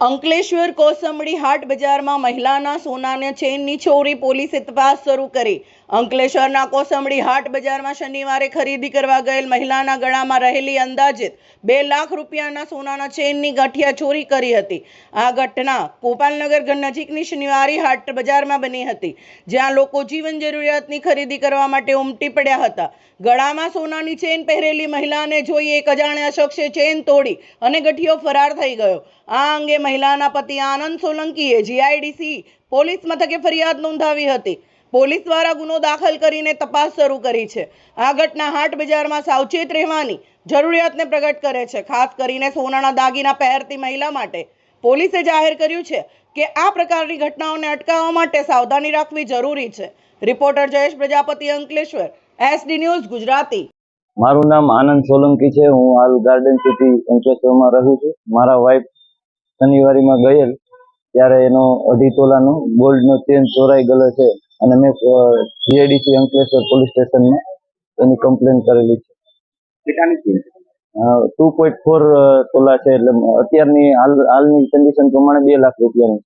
અંકલેશ્વર કોસંબડી હાટ બજારમાં મહિલાના સોનાના ચેનની ચોરી પોલીસે તપાસ શરૂ કરી. અંકલેશ્વરના કોસંબડી હાટ બજારમાં શનિવારે ખરીદી કરવા ગયેલ મહિલાના ગળામાં રહેલી અંદાજિત બે લાખ રૂપિયાના સોનાના ચેનની ગઠિયા ચોરી કરી હતી. આ ઘટના ગોપાલનગર નજીકની શનિવારે હાટ બજારમાં બની હતી, જ્યાં લોકો જીવન જરૂરિયાતની ખરીદી કરવા માટે ઉમટી પડ્યા હતા. ગળામાં સોનાની ચેન પહેરેલી મહિલાને જોઈ એક અજાણ્યા શખ્સે ચેન તોડી અને ગઠિયો ફરાર થઈ ગયો. આ અંગે મહિલાના પતિ આનંદ સોલંકીએ જીઆઈડીસી પોલીસ મથકે ફરિયાદ નોંધાવી હતી. પોલીસ દ્વારા ગુનો દાખલ કરીને તપાસ શરૂ કરી છે. આ ઘટના હાટ બજારમાં સાવચેત રહેવાની જરૂરિયાતને પ્રગટ કરે છે. ખાસ કરીને સોનાના દાગીના પહેરતી મહિલા માટે પોલીસે જાહેર કર્યું છે કે આ પ્રકારની ઘટનાઓને અટકાવવા માટે સાવધાની રાખવી જરૂરી છે. Reporter Jayesh Prajapati, Ankleshwar, SD news, Gujarati. મારું નામ આનંદ સોલંકી છે. હું હાલ ગાર્ડન સિટી અંકલેશ્વરમાં રહું છું. મારા વાઈફ શનિવારીમાં ગયેલ ત્યારે એનો અઢી તોલાનો ગોલ્ડનો ચેન ચોરાઈ ગયેલો છે અને મેં જીઆઈડીસી અંકલેશ્વર પોલીસ સ્ટેશનમાં એની કમ્પ્લેન કરેલી છે. ટુ પોઈન્ટ ફોર તોલા છે એટલે અત્યારની હાલ હાલની કન્ડિશન પ્રમાણે બે લાખ રૂપિયાની